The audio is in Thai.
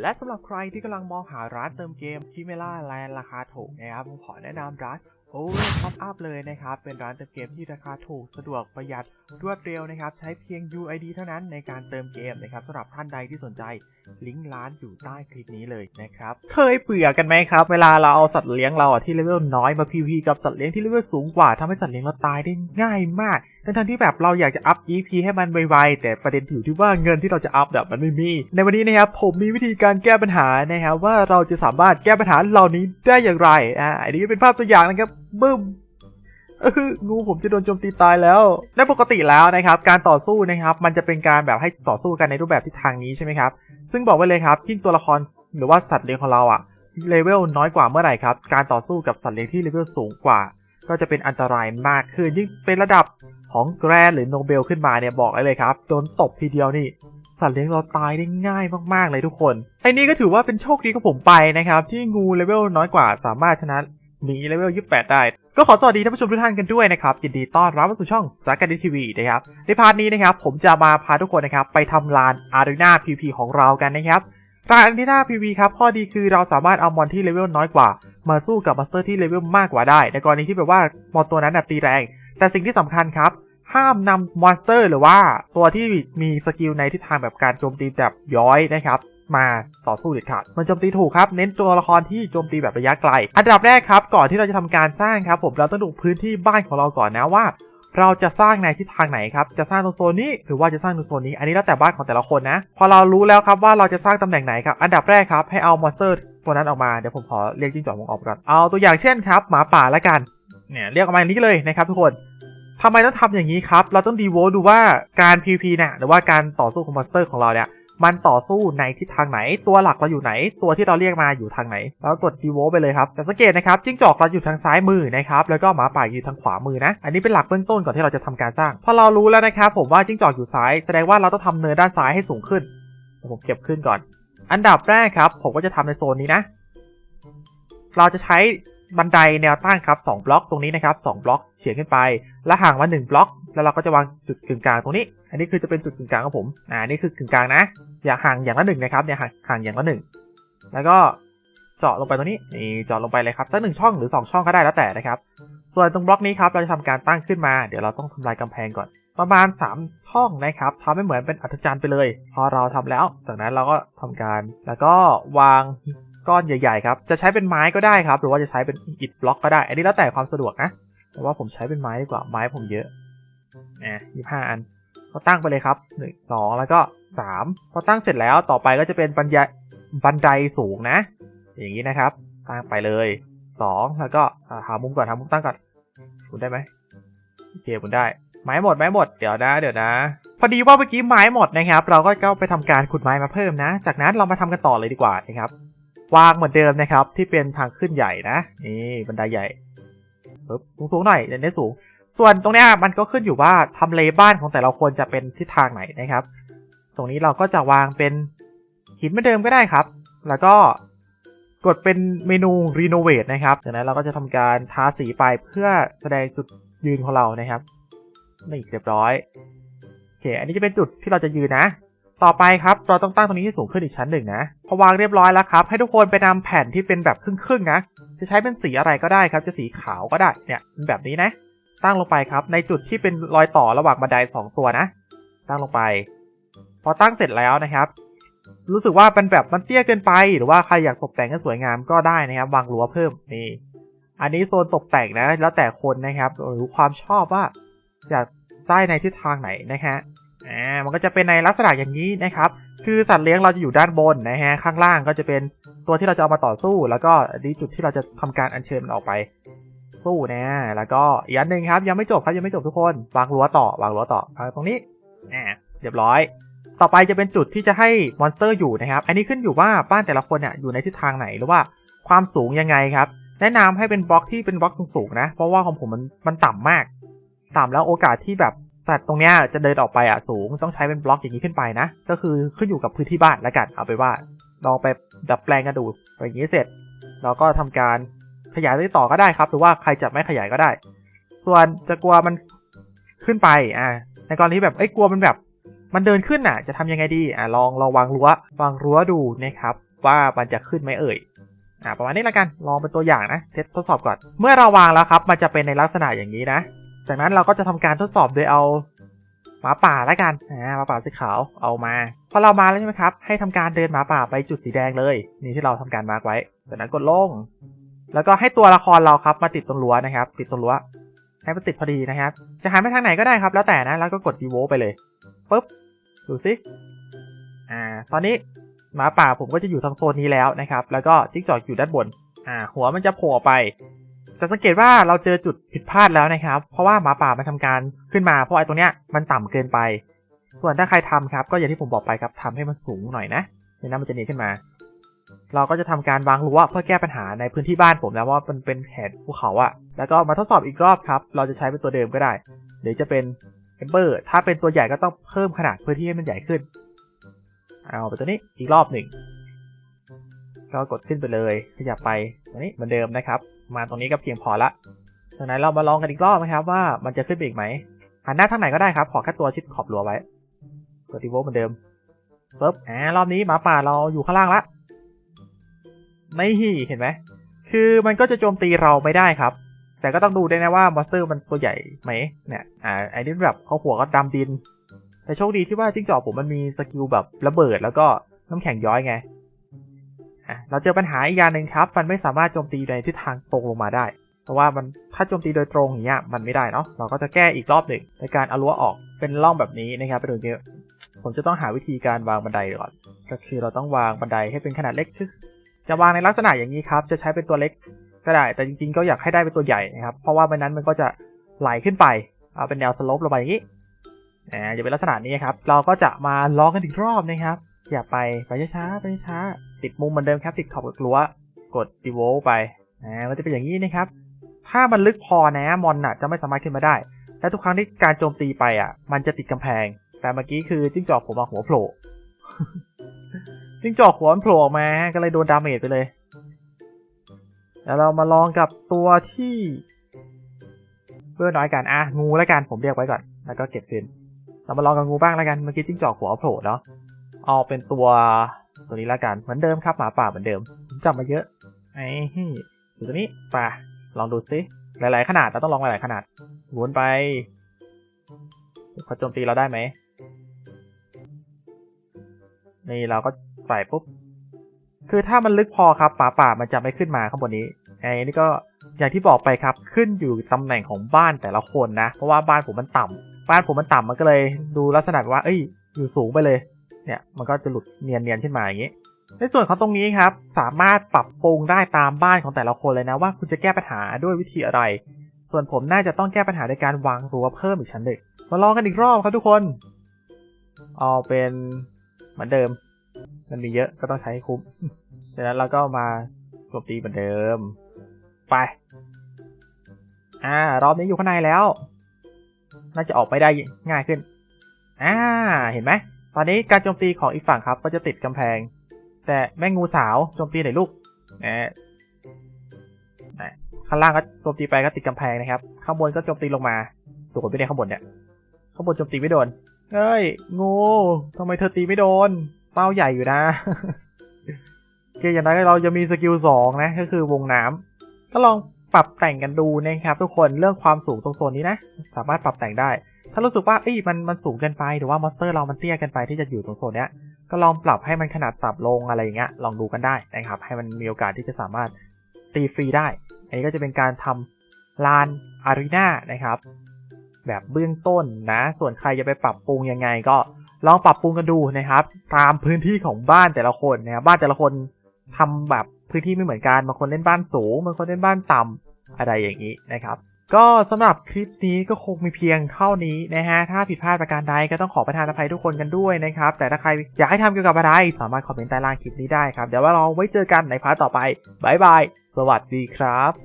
และสำหรับใครที่กำลังมองหาร้านเติมเกมที่ไม่ล่าแลนราคาถูกนะครับผมขอแนะนำร้าน Over Top Up เลยนะครับ เป็นร้านเติมเกมที่ราคาถูกสะดวกประหยัดรวดเร็วนะครับ ใช้เพียง UID เท่านั้นในการเติมเกมนะครับสำหรับท่านใดที่สนใจ ลิงก์ร้านอยู่ใต้คลิปนี้เลยนะครับ เคยเบื่อกันไหมครับ เวลาเราเอาสัตว์เลี้ยงเราที่เลเวลน้อยมา PVP กับสัตว์เลี้ยงที่เลเวลสูงกว่าทำให้สัตว์เลี้ยงเราตายได้ง่ายมาก ทั้งที่แบบเราอยากจะอัพ EP ให้มันไวๆแต่ประเด็นอยู่ที่ว่าเงินที่เราจะอัพแบบมันไม่มี ในวันนี้นะครับผมมีวิธีการแก้ปัญหานะครับว่าเราจะสามารถแก้ปัญหาเหล่านี้ได้อย่างไรอ่าอันนี้เป็นภาพตัวอย่างนะครับบึ้มงูผมจะโดนโจมตีตายแล้วในปกติแล้วนะครับ การต่อสู้นะครับ มันจะเป็นการแบบให้ต่อสู้กันในรูปแบบที่ทางนี้ใช่ไหมครับ ซึ่งบอกไว้เลยครับยิ่งตัวละครหรือว่าสัตว์เลี้ยงของเราอะเลเวลน้อยกว่าเมื่อไหร่ครับ การต่อสู้กับสัตว์เลี้ยงที่เลเวลสูงกว่า ก็จะเป็นอันตรายมากขึ้นยิ่งเป็นระดับ ของแกรนหรือโนเบลขึ้นมาเนี่ยบอกเลยครับโดนตบทีเดียวนี่สัตว์เลี้ยงเราตายได้ง่ายมากๆเลยทุกคนไอ้นี่ก็ถือว่าเป็นโชคดีของผมไปนะครับที่งูเลเวลน้อยกว่าสามารถชนะหมีเลเวล28 ได้ ก็ขอสวัสดีท่านผู้ชมทุกท่านกันด้วยนะครับ ยินดีต้อนรับเข้าสู่ช่องสากาดิทีวีนะครับ ในพาร์ทนี้นะครับ ผมจะมาพาทุกคนนะครับ ไปทำลานอารีนาพีพีของเรากันนะครับลานอารีนาพีพีครับ ข้อดีคือเราสามารถเอามอนที่เลเวลน้อยกว่า มาสู้กับมอนสเตอร์ที่เลเวลมากกว่าได้ ในกรณีที่แบบว่ามอนตัวนั้นตีแรง แต่สิ่งที่สำคัญครับ ห้ามนำมอนสเตอร์ หรือว่าตัวที่มีสกิลในทิศทางแบบการโจมตีแบบย้อยนะครับมาต่อสู้เด็ดขาดมันโจมตีถูกครับ เน้นตัวละครที่โจมตีแบบระยะไกล อันดับแรกครับ ก่อนที่เราจะทำการสร้างครับ ผมเราต้องดูพื้นที่บ้านของเราก่อนนะว่า เราจะสร้างในทิศทางไหนครับ จะสร้างตรงโซนนี้หรือว่าจะสร้างตรงโซนนี้ อันนี้แล้วแต่บ้านของแต่ละคนนะ พอเรารู้แล้วครับว่าเราจะสร้างตำแหน่งไหนครับ อันดับแรกครับให้เอามอนสเตอร์ตัวนั้นออกมา เดี๋ยวผมขอเรียกจิ้งจอกมงออกก่อน เอาตัวอย่างเช่นครับหมาป่าละกัน เนี่ยเรียกออกมาอย่างนี้เลยนะครับทุกคนทำไมต้องทำอย่างนี้ครับ เราต้องดีโวดูว่าการ PVP เนี่ยหรือว่าการต่อสู้ของมอนสเตอร์ของเราเนี่ยมันต่อสู้ในทิศทางไหน ตัวหลักเราอยู่ไหน ตัวที่เราเรียกมาอยู่ทางไหนแล้วกดดีโวไปเลยครับแต่สังเกตนะครับจิ้งจอกเราอยู่ทางซ้ายมือนะครับ แล้วก็หมาป่าอยู่ทางขวามือนะ อันนี้เป็นหลักเบื้องต้นก่อนที่เราจะทำการสร้าง พอเรารู้แล้วนะครับผมว่าจิ้งจอกอยู่ซ้าย แสดงว่าเราต้องทำเนินด้านซ้ายให้สูงขึ้น ผมเก็บขึ้นก่อน อันดับแรกครับ ผมก็จะทำในโซนนี้นะ เราจะใช้ บันไดแนวตั้งครับ2บล็อกตรงนี้นะครับ2บล็อกเฉียงขึ้นไป และห่างมา1บล็อก แล้วเราก็จะวางจุดกึ่งกลางตรงนี้ อันนี้คือจะเป็นจุดกึ่งกลางของผม อ่า นี่คือกึ่งกลางนะ อย่าห่างอย่างละหนึ่งนะครับเนี่ยห่างห่างอย่างละหนึ่ง แล้วก็เจาะลงไปตรงนี้ นี่เจาะลงไปเลยครับ สักหนึ่งช่องหรือสองช่องก็ได้แล้วแต่นะครับ ส่วนตรงบล็อกนี้ครับเราจะทำการตั้งขึ้นมา เดี๋ยวเราต้องทำลายกำแพงก่อน ประมาณ 3 ช่องนะครับทำให้เหมือนเป็นอัศจรรย์ไปเลย พอเราทำแล้ว จากนั้นเราก็ทำการ แล้วก็วาง ก้อนใหญ่ๆครับ จะใช้เป็นไม้ก็ได้ครับ หรือว่าจะใช้เป็นอิฐบล็อกก็ได้ อันนี้แล้วแต่ความสะดวกนะ แต่ว่าผมใช้เป็นไม้ดีกว่า ไม้ผมเยอะอะยี่ห้าอัน ก็ตั้งไปเลยครับหนึ่งสองแล้วก็สามพอตั้งเสร็จแล้วต่อไปก็จะเป็นบันไดบันไดสูงนะ อย่างนี้นะครับ ตั้งไปเลยสองแล้วก็หามุมก่อนหามุมตั้งก่อนคุณได้ไหมโอเคคุณได้ ไม้หมดไม้หมด เดี๋ยวนะ เดี๋ยวนะ พอดีว่าเมื่อกี้ไม้หมดนะครับ เราก็ไปทำการขุดไม้มาเพิ่มนะ จากนั้นเรามาทำกันต่อเลยดีกว่านะครับ วางเหมือนเดิมนะครับ ที่เป็นทางขึ้นใหญ่นะ นี่บันไดใหญ่ปึ๊บสูงๆหน่อยเน้นสูง ส่วนตรงเนี้ยมันก็ขึ้นอยู่ว่าทำเลบ้านของแต่ละคนจะเป็นทิศทางไหนนะครับ ตรงนี้เราก็จะวางเป็นหินเหมือนเดิมก็ได้ครับ แล้วก็กดเป็นเมนูรีโนเวทนะครับจากนั้นเราก็จะทำการทาสีไปเพื่อแสดงจุดยืนของเรานะครับนี่เรียบร้อยโอเค อันนี้จะเป็นจุดที่เราจะยืนนะ ต่อไปครับเราต้องตั้งตรงนี้ให้สูงขึ้นอีกชั้นหนึ่งนะพอวางเรียบร้อยแล้วครับ ให้ทุกคนไปนำแผ่นที่เป็นแบบครึ่งๆนะจะใช้เป็นสีอะไรก็ได้ครับ จะสีขาวก็ได้เนี่ยเป็นแบบนี้นะ ตั้งลงไปครับ ในจุดที่เป็นรอยต่อระหว่างบันไดสองตัวนะ ตั้งลงไป พอตั้งเสร็จแล้วนะครับ รู้สึกว่าเป็นแบบมันเตี้ยเกินไป หรือว่าใครอยากตกแต่งให้สวยงามก็ได้นะครับ วางรั้วเพิ่มนี่อันนี้โซนตกแต่งนะ แล้วแต่คนนะครับหรือความชอบว่าอยากได้ในทิศทางไหนนะฮะ อ่ามันก็จะเป็นในลักษณะอย่างนี้นะครับ คือสัตว์เลี้ยงเราจะอยู่ด้านบนนะฮะ ข้างล่างก็จะเป็นตัวที่เราจะเอามาต่อสู้ แล้วก็อันนี้จุดที่เราจะทำการอัญเชิญมันออกไป สู้นะ แล้วก็อีกอันหนึ่งครับยังไม่จบครับยังไม่จบทุกคน วางรั้วต่อ วางรั้วต่อตรงนี้อ่าเรียบร้อย ต่อไปจะเป็นจุดที่จะให้มอนสเตอร์อยู่นะครับ อันนี้ขึ้นอยู่ว่าบ้านแต่ละคนเนี่ยอยู่ในทิศทางไหนหรือว่าความสูงยังไงครับ แนะนำให้เป็นบล็อกที่เป็นบล็อกสูงๆนะ เพราะว่าของผมมันมันต่ำมาก ต่ำแล้วโอกาสที่แบบ สัตว์ตรงเนี้ยจะเดินออกไปอะสูงต้องใช้เป็นบล็อกอย่างนี้ขึ้นไปนะ ก็คือขึ้นอยู่กับพื้นที่บ้านแล้วกันเอาไปว่าลองไปดัดแปลงกันดูอย่างนี้เสร็จ เราก็ทำการขยายได้ต่อก็ได้ครับ หรือว่าใครจะไม่ขยายก็ได้ ส่วนจะกลัวมันขึ้นไปอ่าในกรณีแบบเอ้กลัวมันแบบ มันเดินขึ้นน่ะ จะทำยังไงดีอะลองลองวางรั้ววางรั้วดูนะครับ ว่ามันจะขึ้นไหมเอ่ยอะประมาณนี้ละกันลองเป็นตัวอย่างนะเทสทดสอบก่อน เมื่อเราวางแล้วครับ มันจะเป็นในลักษณะอย่างนี้นะ จากนั้นเราก็จะทำการทดสอบโดยเอาหมาป่าละกันอ่าหมาป่าสีขาวเอามาพอเรามาแล้วใช่ไหมครับ ให้ทำการเดินหมาป่าไปจุดสีแดงเลย นี่ที่เราทำการมาร์กไว้ จากนั้นกดลง แล้วก็ให้ตัวละครเราครับมาติดตรงรั้วนะครับ ติดตรงรั้วให้มันติดพอดีนะครับ จะหันไปทางไหนก็ได้ครับ แล้วแต่นะ แล้วก็กด devo ไปเลยปุ๊บ ดูสิ อ่า ตอนนี้หมาป่าผมก็จะอยู่ทางโซนนี้แล้วนะครับ แล้วก็จิ้งจอกอยู่ด้านบน อ่า หัวมันจะโผล่ไป จะสังเกตว่าเราเจอจุดผิดพลาดแล้วนะครับ เพราะว่าหมาป่ามันทำการขึ้นมา เพราะไอ้ตรงเนี้ยมันต่ำเกินไป ส่วนถ้าใครทำครับ ก็อย่างที่ผมบอกไปครับทำให้มันสูงหน่อยนะในนั้นมันจะหนีขึ้นมา เราก็จะทำการวางรั้วเพื่อแก้ปัญหาในพื้นที่บ้านผมนะว่ามันเป็นแผนภูเขาอะแล้วก็มาทดสอบอีกรอบครับ เราจะใช้เป็นตัวเดิมก็ได้ หรือจะเป็นเอมเบอร์ถ้าเป็นตัวใหญ่ก็ต้องเพิ่มขนาดพื้นที่ให้มันใหญ่ขึ้น เอาไปตัวนี้อีกรอบหนึ่งก็กดขึ้นไปเลยขยับไปตัวนี้เหมือนเดิมนะครับ มาตรงนี้ก็เพียงพอละจากนั้นเรามาลองกันอีกรอบนะครับว่ามันจะขึ้นไปอีกไหมหันหน้าทางไหนก็ได้ครับ ขอแค่ตัวชิดขอบรั้วไว้กดดีโวเหมือนเดิมปุ๊บอ่ารอบนี้หมาป่าเราอยู่ข้างล่างละไม่เห็นไหมคือมันก็จะโจมตีเราไม่ได้ครับ แต่ก็ต้องดูด้วยนะว่ามอนสเตอร์มันตัวใหญ่ไหมเนี่ยอ่าไอ้นี่แบบเขาหัวก็ดำดิน แต่โชคดีที่ว่าจิ้งจอกผมมันมีสกิลแบบระเบิดแล้วก็น้ำแข็งย้อยไง เราเจอปัญหาอีกอย่างหนึ่งครับ มันไม่สามารถโจมตีในทิศทางตรงลงมาได้ เพราะว่ามันถ้าโจมตีโดยตรงอย่างเงี้ยมันไม่ได้เนาะ เราก็จะแก้อีกรอบหนึ่งในการเอารั้วออกเป็นร่องแบบนี้นะครับไปดูเยอะผมจะต้องหาวิธีการวางบันไดก่อน ก็คือเราต้องวางบันไดให้เป็นขนาดเล็กจะวางในลักษณะอย่างนี้ครับ จะใช้เป็นตัวเล็กก็ได้ แต่จริงๆ ก็อยากให้ได้เป็นตัวใหญ่นะครับ เพราะว่าไม่นั้นมันก็จะไหลขึ้นไป เอาเป็นแนวสโลปลงไปอย่างนี้อ่าจะเป็นลักษณะนี้ครับ เราก็จะมาลองกันอีกรอบนะครับ อย่าไปไปช้าๆไปช้า ติดมุมเหมือนเดิมครับติดขอบกับรั้วกด d e v o ไปอ่ามันจะเป็นอย่างนี้นะครับ ถ้ามันลึกพอนะมอนน่ะจะไม่สามารถขึ้นมาได้ และทุกครั้งที่การโจมตีไปอะ มันจะติดกำแพง แต่เมื่อกี้คือจิ้งจอกผมมาหัวโผล่จิ้งจอกหัวมันโผล่ออกมาก็เลยโดนดาเมจไปเลยแล้วเรามาลองกับตัวที่เพื่อน้อยกันอะงูแล้วกันผมเรียกไว้ก่อน แล้วก็เก็บคืนเรามาลองกับงูบ้างแล้วกันเมื่อกี้จิ้งจอกหัวโผล่เนาะ เอาเป็นตัวตัวนี้ล้วกันเหมือนเดิมครับหมาป่าเหมือนเดิมจับมาเยอะไอ้ดูตัวนี้ป่ะลองดูซิหลาย ๆ ขนาดเราต้องลองหลาย ๆ ขนาดหมุนไปเขาโจมตีเราได้ไหมนี่เราก็ใส่ปุ๊บคือถ้ามันลึกพอครับป่าป่ามันจะไม่ขึ้นมาข้างบนนี้ไอ้นี่ก็อย่างที่บอกไปครับขึ้นอยู่ตำแหน่งของบ้านแต่ละคนนะ เพราะว่าบ้านผมมันต่ำบ้านผมมันต่ำมันก็เลยดูลักษณะว่า เอ้ย อยู่สูงไปเลย เนี่ยมันก็จะหลุดเนียนๆขึ้นมาอย่างนี้ ในส่วนของตรงนี้ครับสามารถปรับปรุงได้ตามบ้านของแต่ละคนเลยนะว่าคุณจะแก้ปัญหาด้วยวิธีอะไร ส่วนผมน่าจะต้องแก้ปัญหาในการวางรั้วเพิ่มอีกชั้นหนึ่งมาลองกันอีกรอบครับทุกคน เอาเป็นเหมือนเดิม มันมีเยอะก็ต้องใช้คุ้มจากนั้นเราก็มาโจมตีเหมือนเดิม ไป อ่ารอบนี้อยู่ข้างในแล้ว น่าจะออกไปได้ง่ายขึ้น อ่า เห็นไหม ตอนนี้การโจมตีของอีกฝั่งครับก็จะติดกำแพง แต่แม่งูสาวโจมตีไหนลูกแหมนะข้างล่างก็โจมตีไปก็ติดกำแพงนะครับ ข้างบนก็โจมตีลงมาโดนไม่ได้ข้างบนเนี่ยข้างบนโจมตีไม่โดนเฮ้ยงูทำไมเธอตีไม่โดน เป้าใหญ่อยู่นะโอเคอย่างนั้นเราจะมีสกิลสองนะก็คือวงน้ำก็ลองปรับแต่งกันดูนะครับ ทุกคนเรื่องความสูงตรงโซนนี้นะ สามารถปรับแต่งได้ ถ้ารู้สึกว่าเอ้ยมันมันสูงเกินไปหรือว่ามอนสเตอร์เรามันเตี้ยเกินไปที่จะอยู่ตรงโซนเนี้ยก็ลองปรับให้มันขนาดต่ำลงอะไรอย่างเงี้ยลองดูกันได้นะครับ ให้มันมีโอกาสที่จะสามารถตีฟรีได้ อันนี้ก็จะเป็นการทำลานอารีนานะครับ แบบเบื้องต้นนะ ส่วนใครจะไปปรับปรุงยังไงก็ลองปรับปรุงกันดูนะครับ ตามพื้นที่ของบ้านแต่ละคนนะครับบ้านแต่ละคนทำแบบพื้นที่ไม่เหมือนกันบางคนเล่นบ้านสูงบางคนเล่นบ้านต่ำอะไรอย่างนี้นะครับ ก็สำหรับคลิปนี้ก็คงมีเพียงเท่านี้นะฮะ ถ้าผิดพลาดประการใดก็ต้องขอประทานอภัยทุกคนกันด้วยนะครับ แต่ถ้าใครอยากให้ทำเกี่ยวกับอะไร สามารถคอมเมนต์ใต้ล่างคลิปนี้ได้ครับ เดี๋ยวว่าเราไว้เจอกันในพาร์ทต่อไปบายบาย สวัสดีครับ